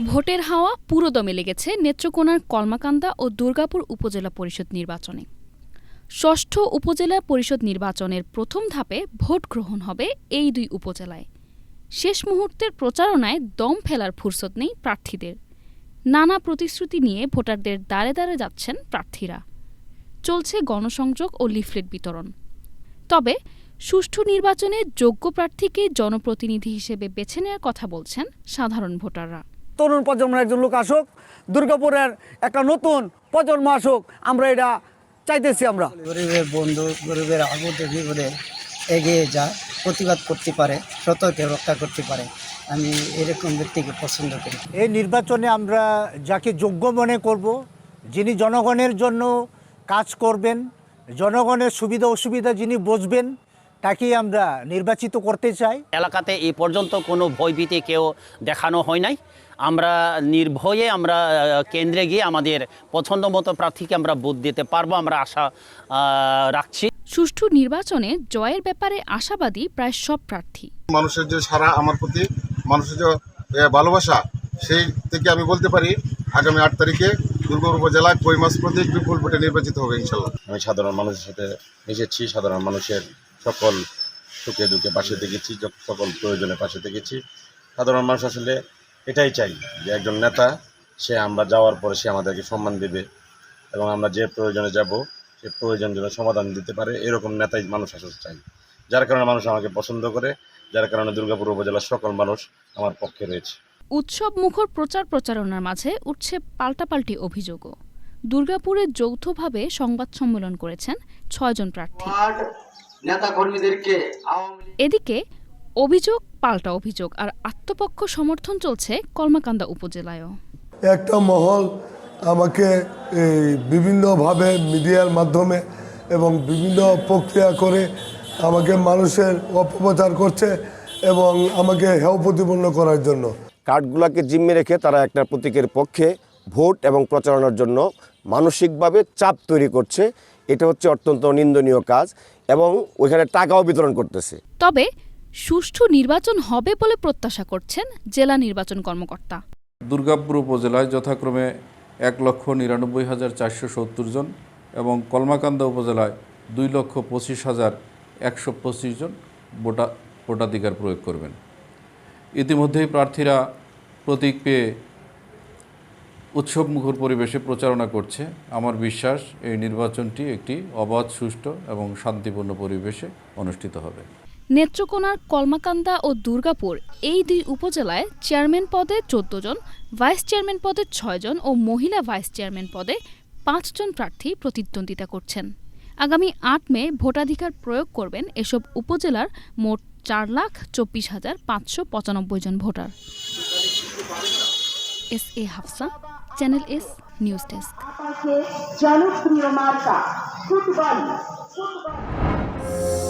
ভোটের হাওয়া পুরোদমে লেগেছে নেত্রকোনার কলমাকান্দা ও দুর্গাপুর উপজেলা পরিষদ নির্বাচনে। ষষ্ঠ উপজেলা পরিষদ নির্বাচনের প্রথম ধাপে ভোট গ্রহণ হবে এই দুই উপজেলায়। শেষ মুহূর্তের প্রচারণায় দম ফেলার ফুরসত নেই প্রার্থীদের। নানা প্রতিশ্রুতি নিয়ে ভোটারদের দ্বারে দ্বারে যাচ্ছেন প্রার্থীরা। চলছে গণসংযোগ ও লিফলেট বিতরণ। তবে সুষ্ঠু নির্বাচনে যোগ্য প্রার্থীকে জনপ্রতিনিধি হিসেবে বেছে নেওয়ার কথা বলছেন সাধারণ ভোটাররা। তরুণ প্রজন্মের একজন লোক আসুক দুর্গাপুরের একটা নতুন প্রজন্ম আসুক আমরা এটা চাইতেছি আমরা। গরিবের বন্ধু গরিবের আগুন করে এগিয়ে যায় প্রতিবাদ করতে পারে সতর্কে রক্ষা করতে পারে। আমি এরকম ব্যক্তিকে পছন্দ করি। এই নির্বাচনে আমরা যাকে যোগ্য মনে করব যিনি জনগণের জন্য কাজ করবেন জনগণের সুবিধা অসুবিধা যিনি বুঝবেন তাকেই আমরা নির্বাচিত করতে চাই। এলাকাতে এই পর্যন্ত কোনো ভয়ভীতি কেউ দেখানো হয় নাই। আমরা নির্ভয়ে আমরা কেন্দ্রে গিয়ে আমাদের পছন্দ মতো প্রার্থীকে আমরা ভোট দিতে পারব আমরা আশা রাখছি। সুষ্ঠু নির্বাচনে জয়ের ব্যাপারে আশাবাদী প্রায় সব প্রার্থী। মানুষের যে সারা আমার প্রতি মানুষের যে ভালোবাসা সেই থেকে আমি বলতে পারি আগামী আট তারিখে দুর্গাপুর উপজেলায় কই মাস প্রতীক বিপুল ভোটে নির্বাচিত হবে ইনশাল্লাহ আমি সাধারণ মানুষের সাথে মিশেছি সাধারণ মানুষের সকল সুখে দুঃখে পাশে থেকেছি সকল প্রয়োজনে পাশে থেকেছি সাধারণ মানুষ আসলে এটাই চাই যে একজন নেতা সে আমরা যাওয়ার পরে সে আমাদেরকে সম্মান দেবে এবং আমরা যে প্রয়োজনে যাব সে প্রয়োজন যেন সমাধান দিতে পারে এরকম নেতাই মানুষ আসলে চাই। যার কারণে মানুষ আমাকে পছন্দ করে যার কারণে দুর্গাপুর উপজেলার সকল মানুষ আমার পক্ষে রয়েছে। উৎসব মুখর প্রচার প্রচারণার মাঝে উঠছে পাল্টাপাল্টি অভিযোগও। দুর্গাপুরে যৌথভাবে সংবাদ সম্মেলন করেছেন ছয়জন প্রার্থী। নেতা কর্মীদেরকে এদিকে অভিযোগ পাল্টা অভিযোগ আর আত্মপক্ষ সমর্থন চলছে কলমাকান্দা উপজেলায়ও। একটা মহল আমাকে এই বিভিন্নভাবে মিডিয়ার মাধ্যমে এবং বিভিন্ন প্রক্রিয়া করে আমাকে মানুষের অপপ্রচার করছে এবং আমাকে হেয় প্রতিপন্ন করার জন্য। কার্ডগুলোকে জিম্মে রেখে তারা একটা প্রতীকের পক্ষে ভোট এবং প্রচারণার জন্য মানসিকভাবে চাপ তৈরি করছে। এটা হচ্ছে অত্যন্ত নিন্দনীয় কাজ এবং ওইখানে টাকাও বিতরণ করতেছে। তবে সুষ্ঠু নির্বাচন হবে বলে প্রত্যাশা করছেন জেলা নির্বাচন কর্মকর্তা। দুর্গাপুর উপজেলায় যথাক্রমে এক লক্ষ নিরানব্বই হাজার চারশো সত্তর জন এবং কলমাকান্দা উপজেলায় দুই লক্ষ পঁচিশ হাজার একশো পঁচিশ জন ভোটা ভোটাধিকার প্রয়োগ করবেন। ইতিমধ্যেই প্রার্থীরা প্রতীক পেয়ে উৎসবমুখর পরিবেশে প্রচারণা করছে আমার বিশ্বাস এই নির্বাচনটি একটি অবাধ, সুষ্ঠু এবং শান্তিপূর্ণ পরিবেশে অনুষ্ঠিত হবে। নেত্রকোনার কলমাকান্দা ও দুর্গাপুর এই দুই উপজেলায় চেয়ারম্যান পদে চোদ্দ জন, ভাইস চেয়ারম্যান পদে ছয় জন ও মহিলা ভাইস চেয়ারম্যান পদে পাঁচজন প্রার্থী প্রতিদ্বন্দ্বিতা করছেন। আগামী আট মে ভোটাধিকার প্রয়োগ করবেন এসব উপজেলার মোট চার লাখ চব্বিশ হাজার পাঁচশো পঁচানব্বই জন voter. S A Hafsa channel S news desk জনপ্রিয় মার্কা ফুটবল ফুটবল